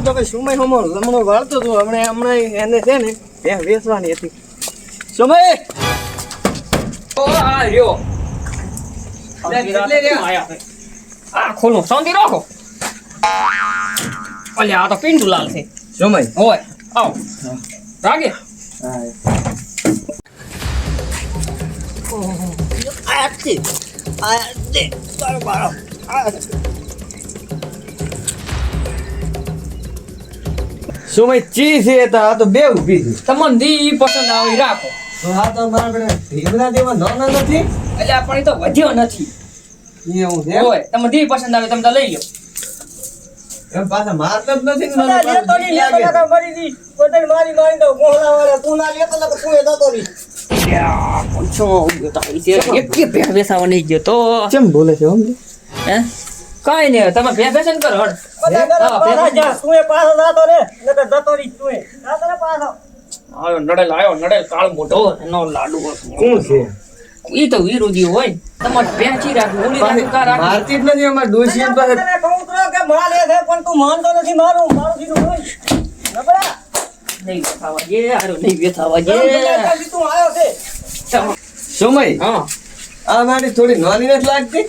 તું તો કઈ સુમય હમો લમણો વાળતો હતો હમણે હમણાં એને છે ને ત્યાં વેચવાની હતી. સુમય! ઓ આ રહ્યો. આ ખોલો શાંતિ રાખો. અલે આ તો પિંડુલાલ છે. સુમય. હોય આવ. રાગે? સમય ચી છે તા તો બે ઊભી છે તમને દી પસંદ આવે રાખો તો આ તો મારા ઘરે ભીમના જેવા નાના નથી એટલે આ પણ તો વધ્યો નથી એવું છે? હોય તમે દી પસંદ આવે તમે તો લઈ લો એમ પાછા મારતા જ નથી ને લેતો નહીં, લેતો લાગે. મરી દી બધાને મારી મારી દઉં, ગોહલા વાળા. તું ના લેતો નકર તું એ જતો રહી. એક કે ભેળ બેસાવા નહીં ગયો તો કેમ બોલે છે હમ હે કાંઈ નઈ તમે ભેળ બેસન કરો હળ બધા ઘરે હા, પાછા પેલા- જા. તું એ પાછો જાતો રે. નકર જતો રહી તું જાતો રે પાછો. આવ્યો નડેલ આવ્યો નડેલ કાળ મોઢો એનો લાડુ કોણ છે ઈ તો વિરોધી હોય તમારે પેંચી રાખવું ઓલી રાખવું કા રાખવું મારતી જ નથી અમાર ડોશી તને પાસે કહું તો કે માલ એ છે, પણ તું માનતો નથી મારું. મારું સીધું હોય. નબળા. નહીં જે જે તું આવ્યો છે. સમય હા આ મારી થોડી નાની નથી લાગતી.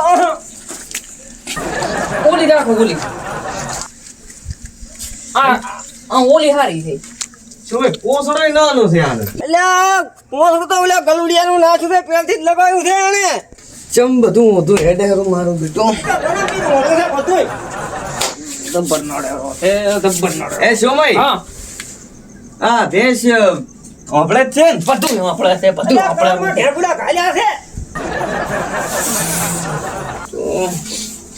આ. ઓલી રાખો ઓલી આ આ ઓલી હારી છે. સમય નાનો છે આનો? તો ઓલા ગલુડિયાનું છે, પહેલથી જ લગાવ્યું છે એણે. ચમ બધું ઊંધું હેડે હરું મારું બેટું. દબ્બર નડેલો છે દબ્બર નડેલો એ સોમય હા. આ ભેંસ જ છે ને? બધું આપણે છે બધું આપણે ઢેબડા ખાલ્યા છે.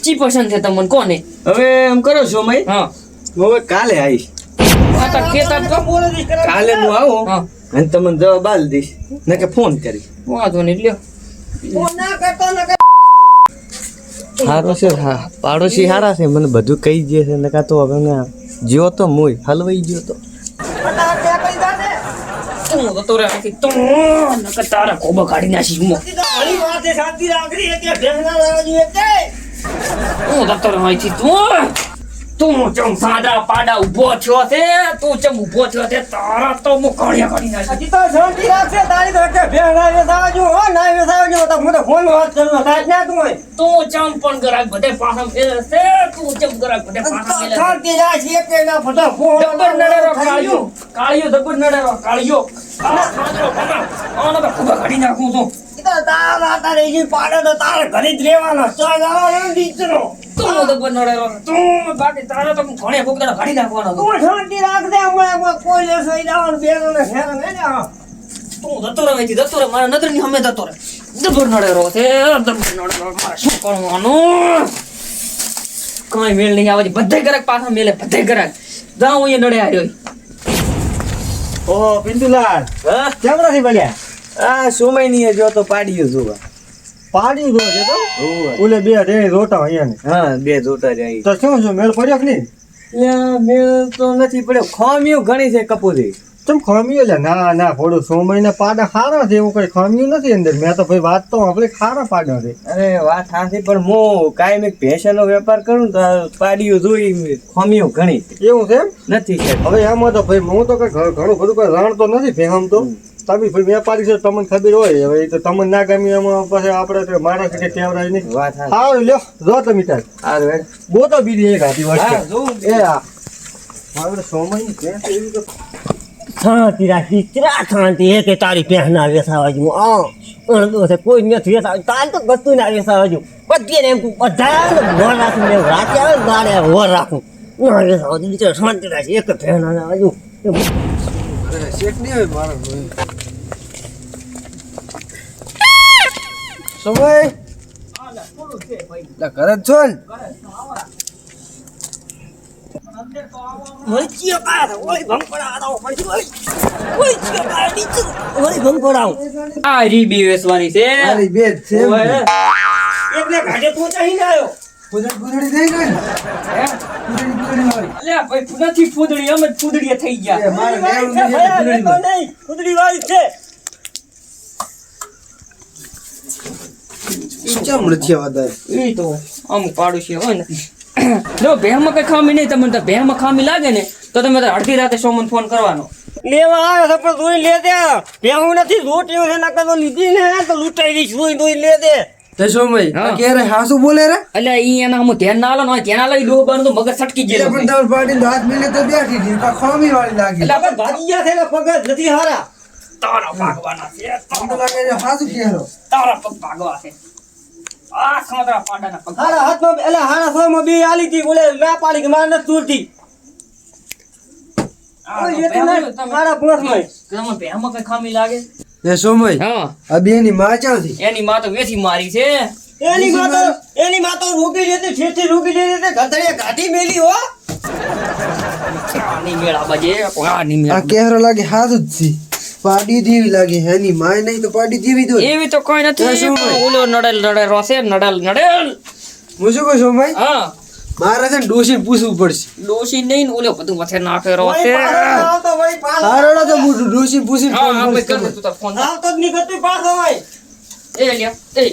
ચી પસંદ છે તમને કોને? હવે એમ કરો છો મય? હા. હું હવે કાલે આવીશ. કાલે હું આવું અને તમને જવાબ આલી દઈશ. ને કે ફોન કરી વાંધો નહીં લ્યો. ના ને સારો છે હા. પાડોશી સારા છે મને બધું કહી દે છે નકા તો હવે ને. જ્યો તો મોય હલવાઈ ગયો તો. તું તો તો રાખી તું નકર તારા કોબા કાઢી નાખી હું સીધી તો ઘણી વાર છે, શાંતિ રાખડી એટલે ભેંસના લાવા જોઈએ તે. હું તો તો અહીંથી તું તું ચમ સાદા પાડા ઊભો થયો છે તું ચમ ઊભો થયો છે તારા તો હું કાઢ્યા કાઢી નાખી. હજી તો શાંતિ રાખશે, તારી તો એટલે ભેંસના વેસાવા જો, હો, ના વેસાવા જો, તો હું તો ફોનમાં વાત કરનો તાજ ના તું તું ચમ પણ ગરાક બધે મેલે છે તું ચમ ગરાક બધે મેલે છે. શાંતિ રાખશે, એટલે ના ફટા ફોન ડબર નડેરો કાળિયો કાળિયો ડબર નડેરો કાળિયો. તો કોબા કાઢી નાખું છું તો તારા રહી ગઈ, પાડે તો તારે ઘરે જ રહેવાનો, નથી દીકરો. તું દબ્બર નડેરો તું બાકી તારે તો ઘણે ફોકડા કાઢી નાખવાનો. તું શાંતિ રાખજે, હમણાં એમાં કોઈ ને સોઈ જવાનું, બેનોને ફેરન હે ને. તું જતો રહે અહીંથી જતો રહે મારા નજરની સામે જતો રહે દબ્બર નડેરો છે દબ્બર નડેરો મારે શું કરવાનું કઈ મેળ નહીં આવે છે બધે ગરાક પાછા મેલે બધે ગરાક જાઉં અહીંયા નડે આવ્યો ઓહો, પિન્ટુલાલ, હા? કેમ નથી બન્યા? આ સમયની જો તો પાડ્યું જોવા પાડી ગયો છે તો. ઓલે બે રે રોટા અહીંયા ને. હા બે જોતા જાય તો શું શું મેળ પડ્યો કે નહીં? મેળ તો નથી પડ્યો. ખોમિયું ઘણી છે કપૂરી ચમ ખમ્યું એટલે ના ના થોડું સો મહિના પાડા ખારા છે એવું કઈ ખમ્યું નથી અંદર? મેં તો ભાઈ વાત તો આપણે ખારા પાડ્યા છે. અરે વાત સાચી પણ હું કાયમ એક ભેંસનો વેપાર કરું તો પાડ્યું જોઈ ખમ્યું ઘણી એવું છે નથી છે. હવે એમાં તો ભાઈ હું તો કઈ ઘણું બધું કઈ જાણતો નથી ભેગમ તો. તમે ભાઈ વેપારી છે તમને ખબર હોય. હવે તો તમને ના ગમ્યું એમાં પછી આપણે તો માણસ કે કેવરાય નહીં. વાત. હા લ્યો જો તમે તાર હેડ. ગોતો બીજી એક હાથી વાત. એ આ. હવે સોમયની ભેંસ એવી તો શાંતિ રાખી. ચરા શાંતિ એ કે તારી પહેના વેસાવાજુ. આ કોઈ નથી વેસાવાજુ તાર તો ગતું ના વેસાવાજુ. બધી એમ બધા વર રાખું ને રાતે આવે ગાડે વર રાખું. ના વેસાવાજુ, બિચારા શાંતિ રાખી. એક પહેના ના વાજુ સમય? ઘરે છો ને? વળી ચિયો કાઢ વળી ભંગ પડાવ વળી વળી વળી ચિયો કાઢ નીચે વળી ભંગ પડાવ આ રી છે મારી બે જ છે એમ. ઓય. એકને ઘાટે પહોંચાડી ના આવ્યો પૂજન પૂજણી થઈ ગઈ? હે? અલ્યા ભાઈ અમે ગયા એ મારે વાળી. છે ચમ નથી ઈ તો અમુક પાડોશી હોય ને જો ભેહમાં કઈ ખામી નહીં તમને તો ખામી લાગે ને તો તમે અડધી રાતે સોમન ફોન કરવાનો. લેવા આવ્યો છે પણ જોઈ લે દે ભેહું નથી રોટીઓ છે નાખે તો લીધી ને તો લૂંટાઈ દઈશ જોઈ જોઈ લે દે તે સોમય હા. આ ક્યારે હાસુ બોલે રે? એટલે ઈ એના હું ધ્યાન ના આલો ને ધ્યાન આલો ડોહ બનતો મગજ સટકી ગયેલો. પણ તમારી હાથ મિલે તો બેઠી હતી કા ખોમી વાળી લાગી. એટલે આપણે ભાગી ગયા છે ને પગ નથી હારા. તારા ભાગવાના છે આમ લાગે છે હાસુ કેરો તારા પગ ભાગવા છે. આ સાંતરા પાડાના પગ. હારા હાથમાં એટલે હારા સોમાં બી આલી હતી બોલે ના પાડી કે મારે નથી તૂટતી એની માં તો મારી છે. એની માં તો એની માં તો રોકી જતી છેટી રોકી જતી ગધડીએ મેલી હો. આની મેળા બાજે આ કેરો લાગે હાથ જ છે. પાડી દેવી લાગે એની માય નહીં તો પાડી દેવી દો એવી તો કોઈ નથી. ઓલો નડેલ નડેલ રોસે નડેલ નડેલ. હું શું કહું સોમય હા. મારે છે ડોશી પૂછવું પડશે. ડોસી નહીં ને ઓલો બધું મથે નાખે પાછો. હારોડો તો હું ડોશી પૂછી હા ફોન ભાઈ કર તું તાર ફોન. આવતો જ નહીં કરતી પાસ હોય એ લ્યા એ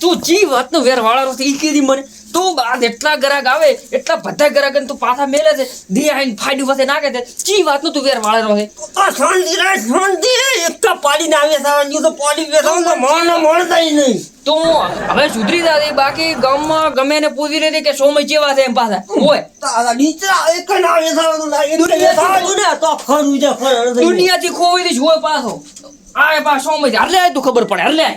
તું જી વાતનો વેર વાળા ઈ કીધી મને. તું બાદ એટલા ગ્રાહક આવે એટલા બધા ગ્રાહક તું પાછા મેલે છે દી આઈને ફાડ્યું પાસે નાખે છે. ચી વાતનું તું વેર વાળેલો છે? આ શાંતિ રાખ, શાંતિ એક તો પાડીને આવે સાવન તો પાડી બેઠો તો મોણ મળતા નહીં. તું હવે સુધરી જાતી બાકી ગામમાં ગમે ને પૂછી રહી કે સોમય જેવા છે એમ પાછા. હોય દુનિયાથી ખોવી દઈશ હોય પાછો. આ પાછો સોમય છે હરલે તું ખબર પડે આય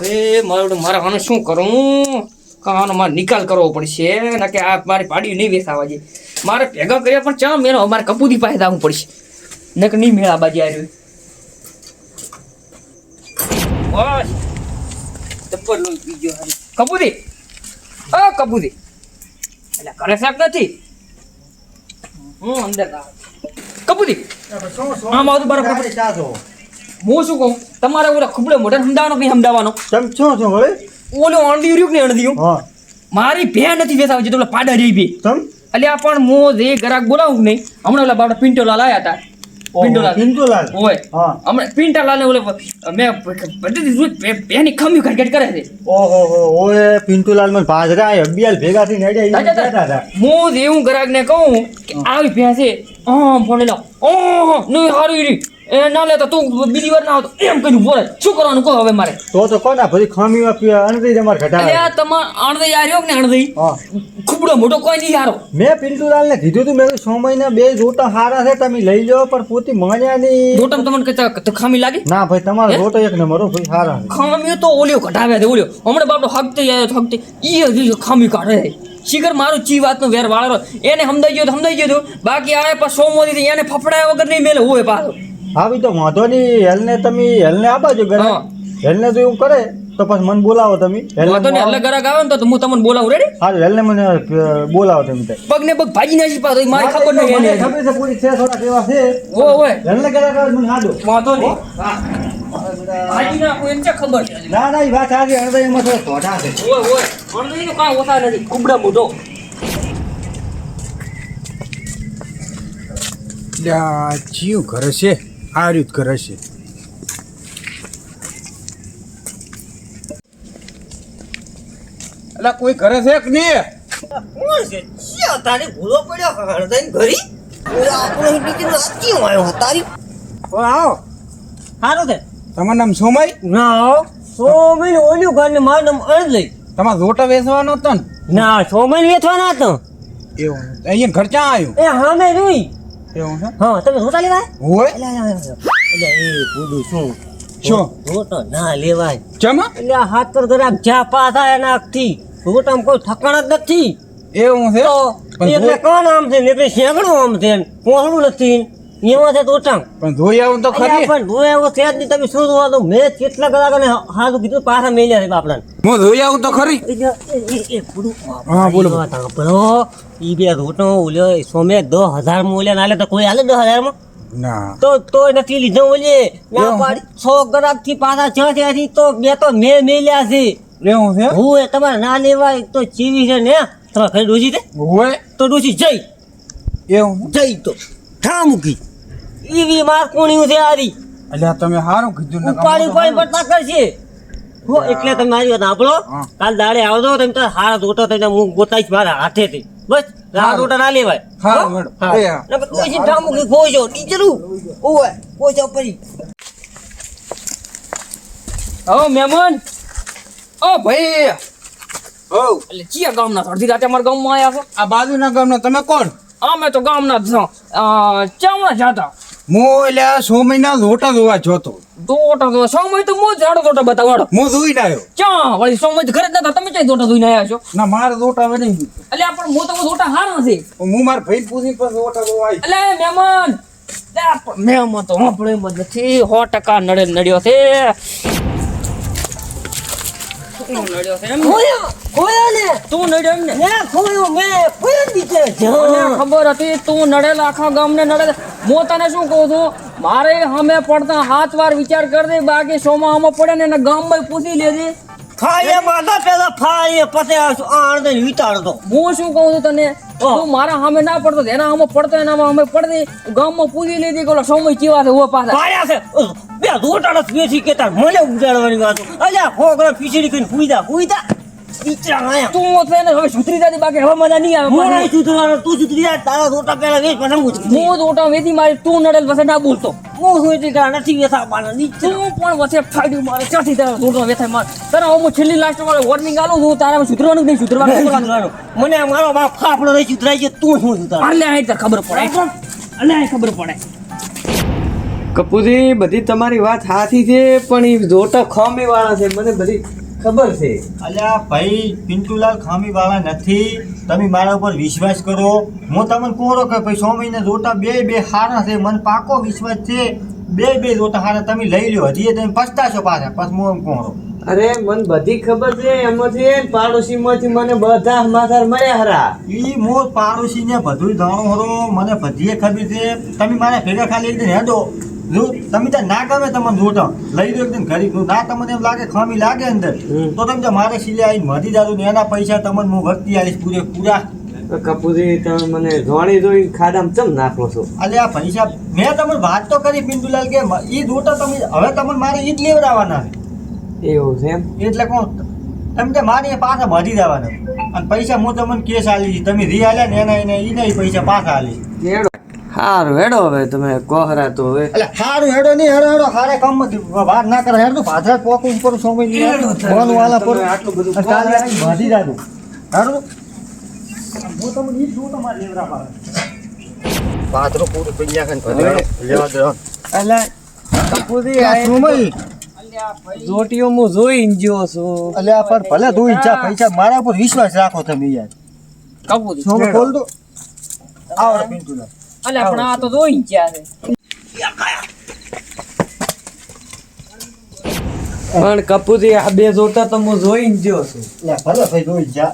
એ મારું મારે આનું શું કરું? આનો મારે નિકાલ કરવો પડશે. ના કે આ મારી પાડી નહીં વેસાવા દે. મારે ભેગા કર્યા પણ ચા મેળો મારે કપૂતી પાસે આવવું પડશે. નક નહીં મેળા બાજી આવ્યું. બસ. જબ્બર લોહી પી ગયો હારી. કપૂદી અ કપૂતી એટલે ઘરે સાહેબ નથી? હું અંદર કપૂદી આમ આવતું બરાબર હું શું કહું? તમારે ઓલા ખુબડે મોટા સમજાવવાનો કઈ સમજાવવાનો? તમ છો છો હવે? ઓલો અણદી રહ્યું કે અણદીયું હા. મારી ભે નથી વેસાવી જે ઓલા પાડા રહી બી તમ એટલે આ પણ હું જે ગ્રાહક બોલાવું નહીં હમણાં ઓલા બાપડા પિન્ટોલાલ આવ્યા હતા. પિન્ટોલાલ પિન્ટુલાલ ઓય. હા. હમણાં પિન્ટાલાલ ને ઓલે મેં બધી જોઈ ભે- ભેની ખમી ખટખટ કરે છે. ઓહો હો ઓએ પિન્ટુલાલ મને ભાજરા અબિયાલ ભેગા થઈને હતા. હું એવું ગ્રાહક ને કહું કે આવી ભે છે આમ ફોન લો ઓહ નહીં હારી એ ના લેતો તું બીજી વાર ના આવતો. એમ કહ્યું બોલે. શું કરવાનું કહો હવે મારે? તો તો કોના ભરી ખામીમાં પી અણદી તમારે ઘટાડે. આ તમાર અણદઈ આર્યો કે ને હા. ખુબડો મોટો કોઈ નહીં યારો મેં પિન્ટુલાલ ને કીધું તું મેં સો મહિના બે રોટા હારા છે તમે લઈ લો પણ પોતી માન્યા નહીં. જોટમ તમને કહેતા તો ખામી લાગી? ના ભાઈ તમારો? રોટો એક નંબર હો ભાઈ હારા ખામી તો ઓલ્યો કઢાવ્યા દે ઓલ્યો હમણાં બાપડો હકતે આવ્યો તો હકતે ઈ ખામી કાઢે શિખર મારું ચી વાતનો વેર વાળેલો એને સમજાઈ ગયો તો સમજાઈ ગયો તો બાકી આવે પણ સોમવારી એને ફફડાયા વગર નહીં મેલે હોય પાછો. હા ભાઈ તો વાંધો નહીં. હેલને તમે હેલને આબાજો ઘરે. હા. હેલને તો એવું કરે તો પછી મને બોલાવો તમે. હેલને વાંધો નહીં એટલે ગરાક આવે ને તો હું તમને બોલાવું રેડી હા હેલને મને અ, બોલાવો તમે તે. પગ ને પગ ભાજી નાખી પાછો મારી ખબર નહીં મને એને ખબર છે પૂરી છે થોડા કેવા છે. ઓ ઓય. હેલને કદાચ આવે મને હાડો. વાંધો નહીં. ભાજી નાખું એને ક્યાં ખબર છે. ના ના એ વાત સાચી એમાં થોડા થોડા છે. ઓય ઓય. અણદઈ નહીં કાંઈ ઓછા નથી. કુબડા આ જીવ ઘરે છે. આ રીત કરે છે. એટલે કોઈ ઘરે છે કે નહીં? કોણ છે? તારી ભૂલો પડ્યો ઘરી આપણો બીજી આજી આવ્યો તારી? ઓ આવો. સારું છે. તમારું નામ સોમય ના સો મહિને ઓલ્યું ઘર ને મારું નામ અણદઈ તમારો રોટો વેચવાનો હતો ને? ના સો મહિને વેચવાના હતો. એવું. અહીંયા ઘર ક્યાં આવ્યું? એ હા મેં જોઈ એવું છે? હા તમે રોટા લેવાય હોય? એટલે એ પૂરું શું? શું? રોટો ના લેવાય. ચમ? એટલે આ હાથર ગરાક જ્યાં પાથા એના આખથી રોટામાં કોઈ ઠકાણ જ નથી. એવું છે? તો એટલે કોણ આમ છે? ને એટલે શેકડું આમ છે પોહળું નથી? એમાં છે રોટામ પણ ધોઈ આવું તો ખરી. પણ ધોઈ આવું છે જ નહીં. તમે શું જોવા દો? મેં કેટલા કલાક અને હાજુ કીધું પાછા મેલ્યા છે બાપડાને. હું ધોઈ આવું તો ખરી. હા, બોલો. એ ઈ બે રોટો ઓલ્યો સોમે દસ હજારમાં ઓલ્યા ના લે તો કોઈ હાલે દસ હજારમાં ના. તો તોય નથી લીધો ઓલે ના? પાડી સો ગ્રાહકથી પાછા છ ત્યાંથી તો બે તો મેં મેલ્યા છે. એવું છે? હું તમારે ના લેવાય તો ચીવી છે ને. તમારે ઘરે ડોસી છે હોય. તો ડોસી જઈ. એવું જઈ તો. ઠા મૂકી ઈવી માર કોણીયું છે આરી. એટલે તમે હારું કીધું ઉપાડી ઉપાડી પડતા કરશે. હો એટલે તમે મારી વાત સાંભળો. કાલ દાડે આવજો તમે તો હાર જોટા તમે હું ગોતાઈશ મારા હાથેથી. બસ હાર જોટા ના લેવાય. હા, મેડમ. હા. થી ઠામું કે ખોજો ટીચરું ઓય ખોજો પડી ઓ મેમન ઓ ભાઈ. ઓ એટલે ચિયા ગામના અડધી રાતે અમારા ગામમાં આવ્યા છો? આ બાજુના ગામના તમે કોણ? અમે તો ગામના જ છો. અ, જાતા. હું એટલે સો મહિના લોટા જોવા જોતો. દોટા તો સમય તો મોજ જાડો દોટા બતાવાડો હું જોઈને આવ્યો. ચા વળી સમય તો ઘરે જ નતા. તમે ક્યાંય દોટા ધોઈને આવ્યા છો? ના મારે લોટા હવે નહીં. એટલે પણ મોટા દોટા હારા નથી હું મારા ભાઈ પૂછી પણ લોટા જોવા આવી એટલે મહેમાન. પણ મહેમાન તો આપણો એમ જ નથી. સો ટકા નડે નડ્યો છે. તું નડ્યો છે એમ ખોયો ખોયો ને. તું નડ્યો એમ ને? ને ખોયો મે ખોયો નીચે મને ખબર હતી તું નડેલા આખા ગામને નડે હું તને શું કહું છું? મારે અમે પડતા હાથ વાર વિચાર કરી દે બાકી સોમાં અમે પડે ને એને ગામમાં પૂછી લેજે. ફાઈએ માતા પેલા ફાઈએ પતે આણ દે વિચારતો હું શું કહું છું તને? તું મારા સામે ના પડતો એના સામે પડતો એના સામે પડતી ગામમાં પૂરી લીધી કે સમય કેવા છે ઓ પાછા. પાયા છે. બે દોટાડા બેસી કેતા મને ઉજાડવાની વાતો અલ્યા ખોગરા પીછડી કરીને પૂજા આયા તું તો એને હવે સુધરી જતી બાકી હવે મજા નહીં આવે મોરાઈ પાછી. સુધરવાનો તું સુધરી જા તારા દોટા પેલા વેચ પછી હું હું જ વેચી મારી તું નડેલ પછી ના બોલતો. હું સુધરી જા નથી વેસા પાના નીચે તું પણ વચ્ચે ફાડ્યું મારે ચાથી તારા ઓટો વેચાય માર? તને હું છેલ્લી લાસ્ટ વાળે વોર્નિંગ આલું છું તારે સુધરવાનું નહીં સુધરવાનું મને મારો બાપ ફાફડો નહીં સુધરાઈ ગયો તું શું સુધર અલે આ ખબર પડે. અલે ખબર પડે. કપૂરજી બધી તમારી વાત સાચી છે પણ એ જોટા ખોમી વાળા છે. મને બધી ખબર છે? અલ્યા ભાઈ પિન્ટુલાલ ખામી વાળા નથી. તમે મારા ઉપર વિશ્વાસ કરો. હું તમને કહો કે ભાઈ સો મહિના જોટા બે બે હારા છે. મને પાકો વિશ્વાસ છે. બે બે જોતા હારા તમે લઈ લ્યો. હજી તમે પછતાશો પાછા. પછી હું એમ કહો અરે મને બધી ખબર છે. એમાંથી પાડોશીમાંથી મને બધા માથાર મળ્યા હરા. ઈ મોર પાડોશીને બધું જાણો હરો. મને બધી ખબર છે. તમે મારા ભેગા ખાલી હેડો. તમે ત્યાં ના ગમે તમને જોતા લઈ દો એકદમ ગરીબ ના. તમને એમ લાગે ખામી લાગે અંદર. તો તમે ત્યાં મારે સિલે આવીને મધી દાદુ ને એના પૈસા તમને હું વર્તી આવીશ પૂરે પૂરા. કપૂરી તમે મને જોણી જોઈ ખાડામાં ચમ નાખો છો? અલે આ પૈસા મેં તમને વાત તો કરી પિન્ટુલાલ કે એ જોતા તમે હવે તમને મારે ઈ જ લેવડાવવાના એવું છે એમ? એટલે કહું તમે તે મારી પાછા ભરી દેવાના. અને પૈસા હું તમને કેસ આલી તમે રી આલ્યા ને એના એને એ નહીં પૈસા પાછા આલી. હારું હેડો હવે તમે કોહરા તો હવે. એટલે હારું હેડો નહીં હેડો હેડો હારે કામ વાત ના કરે. હેડો ભાદરા પોક ઉપર સમય નહીં ફોન વાલા પર આટલું બધું કાલ આવીને જાજો હેડો. હું તમને ઈ જ જોઉં તમારે લેવડાવવા ભાદરો પૂરું ગયા છે ને ભદ્રાનો લેવા દો. એટલે કપૂરજી આ સુમઈ જોટીઓ હું જોઈ જ્યો છું. એટલે આ પર ભલે તું ઈચ્છા પૈસા મારા ઉપર વિશ્વાસ રાખો તમે યાર. કપૂરી ખોલ દો. આવો પિન્ટુલા અલે પણ આ તો જોઈ ગયા છે પણ કપૂરજી આ બે જોતા તો હું જોઈને જ્યો છું. લે ભલે ભાઈ જોઈ જા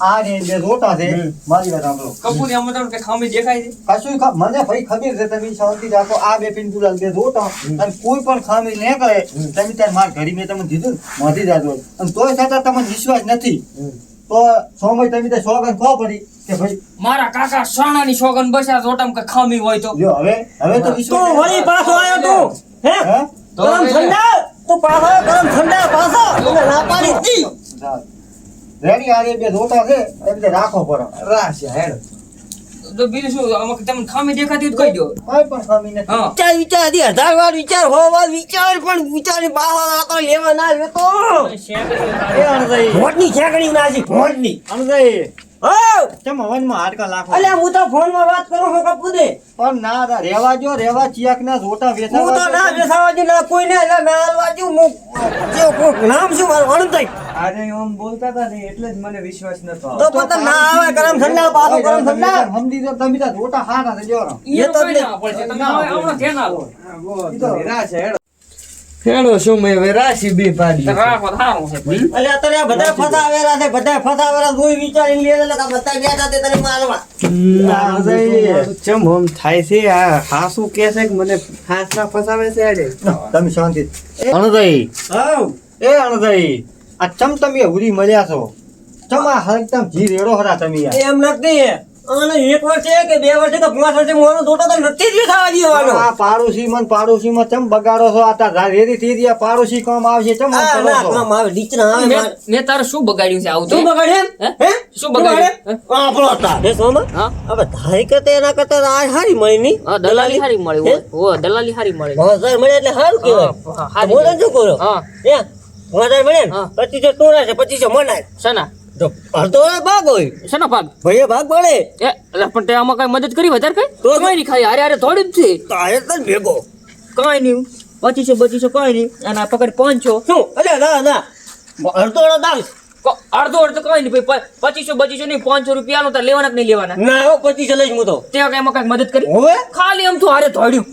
આ- ને બે જોતા છે. મારી વાત સાંભળો. કપૂરી આમાં તમને ખામી દેખાય છે? કશું ખ- મને ભાઈ ખબર છે તમે શાંતિ રાખો. આ બે પિન્ટુલા બે રોટા અને કોઈ પણ ખામી ન કરે તમે ત્યારે માર ઘડી મેં તમને દીધું મોધી મધી જાજો. અને તોય છતાં તમને વિશ્વાસ નથી. તો સોમય તમે તે સોગન ખો પડી કે ભાઈ મારા કાકા સોનાની સોગન બસ્યા જોટમ કે ખામી હોય તો. જો હવે હવે તો તું વળી પાછો આવ્યો તું હે? તો ગરમ ઠંડા? તું પાછો ગરમ ઠંડા પાછો. તને ના પાડી દી રેડી આ બે જોટા છે એટલે રાખો પડે રાશિયા હેડો. તો બીજું શું આમાં તમને ખામી દેખાતી હોય તો કહી દો. કોઈ પણ ખામી નથી. વિચાર વિચાર દી હજાર વાર વિચાર હો વાર વિચાર પણ વિચાર બાવા આતો લેવા ના લેતો તો. એ અણસાઈ ભોટની છેકડી ના છે ભોટની અણસાઈ ચમ હવનમાં હાડકા લાખો? અલ્યા હું તો ફોનમાં વાત કરું છું કપૂર દે. પણ ના ના રેવા જો રેવા ચિયાક ના જોટા હું તો ના બેસાવા દઉં, ના કોઈને એટલે ના હાલવા દઉં. હું જે નામ શું મારું અણતાઈ. આજે આમ બોલતા હતા ને એટલે જ મને વિશ્વાસ નતો તો પતંગ ના આવે ગરમ ઠંડા પાછો ગરમ ઠંડા. સમજી તો તમે ત્યાં જોટા હારા છે જો ઈ તો કઈ ના પડશે તમે હવે હમણાં ધ્યાન આપો. હેડો શું મેં હવે રાશિ બી પાડી રાખો તો છે. અલ્યા તને બધા બધા ફસાવેલા છે બધા ફસાવેલા કોઈ વિચારી લે એટલે બધા બેઠા તે તને મારવા. ચમ આમ થાય છે આ હાસુ કે છે કે મને હાસના ફસાવે છે અડે તમે શાંતિ. અણદઈ હાઉ. એ અણદઈ આ ચમ તમે હુરી મળ્યા છો? ચમ આ હરકતમ જી રેડો હરા તમે યાર. એમ નથી. અને એક વર્ષે કે બે વર્ષે કે પાંચ વર્ષે મોનો જોતો તો નથી જ વેચાવા દેવાનો આ પાડોશી માં પાડોશી માં ચમ બગાડો છો આ તાર રેડી થઈ રહ્યા પાડોશી કામ આવશે ચમ કરો છો? કામ આવે દીકરા આવે મેં મારે. શું બગાડ્યું છે આવું શું બગાડે હે? હે? શું બગાડે? આપણો તાર. હે, સોમા? હવે ધારી કરતા એના કરતા આ હારી મળી હા દલાલી હારી મળી હે? દલાલી હારી મળી હજાર મળે એટલે હારું કહેવાય હા, શું કરો હા હે? હજાર મળે ને. પચીસો ટોળા છે પચીસો મનાય શેના તો ભાગ હોય. શેના ભાગ? ભાઈએ ભાગ મળે એ એટલે પણ તે આમાં કઈ મદદ કરી વધારે કઈ? તો- કઈ નહીં ખાઈ હારે હારે થોડી જ છે. તારે તો ભેગો. કઈ નહીં. પચીસો બચીસો કઈ નહીં. અને આ પકડ પાંચસો શું? અરે ના ના. અડધો અડધો અડધો કઈ નહીં ભાઈ. પચીસો બચીસો નહીં. પાંચસો રૂપિયા તાર લેવાના કે નહીં લેવાના? ના હો પચીસો લઈશ હું તો. ત્યાં કઈ એમાં કઈ મદદ કરી? હવે? ખાલી આમ તો હારે થોડ્યું.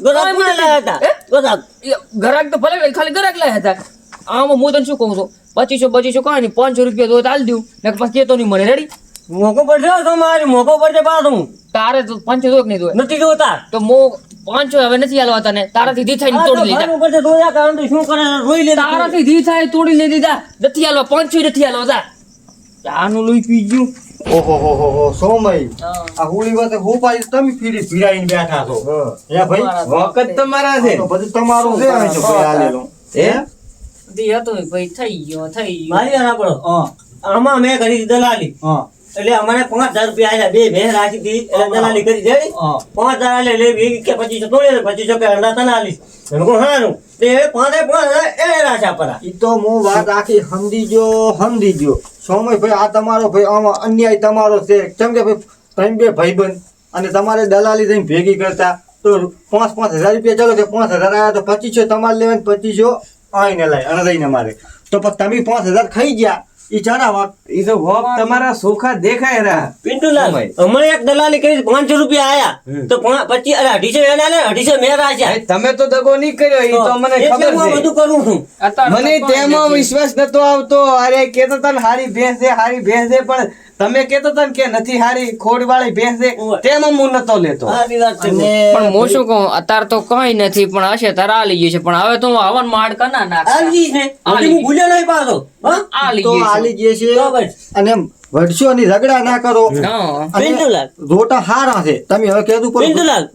હતા. ઘરાક તો ભલે ખાલી ઘરાક લાયા હતા. આમાં હું તને શું કહું છું? પચીસો પચીસો કઈ ને પાંચસો રૂપિયા તો ચાલી દઉં. ને પછી કેતો નહીં મને. રેડી મોકો પડશે તમારે મોકો પડશે પાછું તારે તો પાંચસો જોક નહીં જોયે નથી જોતા તો મો પાંચસો હવે નથી હાલવા તને. તારાથી દી થાય તોડી લીધા. કારણ તો શું કરે? રોઈ લે તારાથી દી થાય તોડી લઈ દીધા. નથી હાલવા પાંચસો નથી હાલવા તા આનું લોહી પી ગયું. ઓહો હો હો હો સોમય આ હોળી વાતે હું પાડી તમે ફીડી ફીરાઈને બેઠા છો. હે. ભાઈ? વખત તમારા છે. બધું તમારું છે. હે? દી હતો ભાઈ થઈ ગયો થઈ ગયો. મારી યાર આપણો આમાં મેં કરી દલાલી એટલે અમારે પાંચ હજાર રૂપિયા બે ભેં રાખી હતી એટલે દલાલી કરી દેવી. પાંચ હજાર લે લેવી કે પચીસો તોડી પચીસો કે અડધા તને આલીશ. હારું. તે પાંચે પાંચ હજાર એ રાખ્યા પરા. એ તો હું વાત આખી સમજી ગયો સમજી ગયો. સોમય ભાઈ આ તમારો ભાઈ આમાં અન્યાય તમારો છે. કેમ કે ભાઈ તમે બે ભાઈબંધ અને તમારે દલાલી થઈને ભેગી કરતા તો પાંચ પાંચ હજાર રૂપિયા ચાલો કે પાંચ હજાર આવ્યા તો પચીસો તમારે લેવાય પચીસો. આઈને લાય અને રહીને મારે. તો પણ તમે પાંચ હજાર ખાઈ ગયા. ઈ વાત એ તો વોક તમારા સોખા દેખાય રહ્યા. પિન્ટુલાલ હમણાં એક દલાલી કરી પાંચસો રૂપિયા આયા. તો પા- પચીસ અરે અઢીસો એના આલે અઢીસો મેં રાખ્યા તમે તો દગો નહીં કર્યો એ તો મને ખબર છે. બધું કરું છું. મને તેમાં વિશ્વાસ નતો આવતો. અરે કેતો તને હારી ભેંસ છે હારી ભેંસ છે પણ તમે કેતો તને કે નથી હારી ખોડ વાળી ભેંસ દે. તેમાં હું નતો લેતો. સારી વાત છે. પણ હું શું કહું અત્યારે તો કઈ નથી પણ હશે તારા લઈ ગયું છે. પણ હવે તો હવન માડ કના કરના નાખ છે. હું ભૂલ્યો નહીં પાછો. હા? આ લઈ તો ગયું આલી છે. જે છે તો બસ. અને એમ ની ઝઘડા ના કરો. હા. અને પિન્ટુલાલ રોટા હારા છે. તમે હવે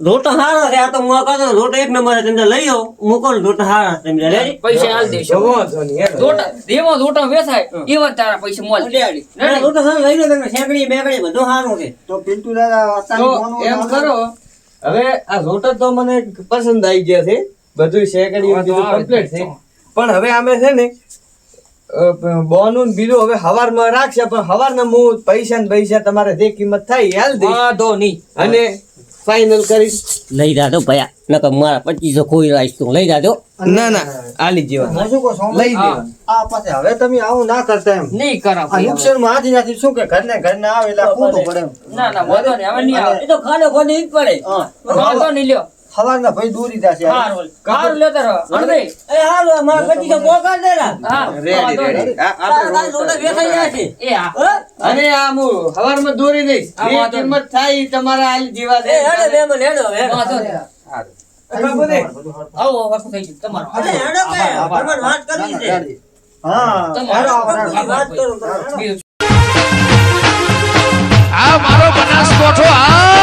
રોટો હારો છે. આ તો હું કહું છું, એક નંબર છે. તમે લઈ આવો. મૂકો ને રોટો હારા છે. તમે પૈસા હાલ દેશો જવો તો નહીં, હેડો. જોટા દેવા જોટા વેચાય એવા તારા પૈસા મોલ. રેડી. ના, લઈ લો તમે. શેકડી બેકડી બધું હારું છે. તો પિન્ટુ એમ કરો. હવે આ રોટર તો મને પસંદ આવી ગયા છે. બધું કમ્પ્લીટ છે. પણ હવે અમે છે ને બોનું બીજું હવે હવારમાં રાખશે પણ હવારના હું પૈસા ને પૈસા તમારે જે કિંમત થાય હાલ વાંધો નહીં. અને ફાઇનલ કરી લઈ જાજો ભયા નકર મારા પચીસો કોઈ રાઈશ તું લઈ જાજો. ના ના આલી જેવા શું કહું લઈ લેવા આ પાસે હવે તમે આવું ના કરતા એમ. નહીં કરા. નુકસાનમાં હાથી નાથી શું કે ઘરને ઘર ના આવે એટલે ખોટું પડે ના ના વાંધો નહીં હવે નહીં આવે. એ તો ખાડો ખોલી જ પડે. વાંધો નહીં લ્યો. સવારના ભાઈ દૂરી જશે. હારું હારું. લેતા રહો. અડધે એ હારું મારા પચીસો પોકાર દેરા હા રેડી રેડી આ- તારા રોટો જાય છે. એ હા. હા? અને આ હું હવારમાં દોરી દઈશ. આ કિંમત થાય તમારા આલી જીવા એ હેડો બેમન હેડો હેડો નહીં. દે. આવો વખત થઈ ગયું. તમારો. હેડો કે ભગવાન વાત કરવી છે. હા તમારો વાત કરું આ મારો બનાસકોઠો આ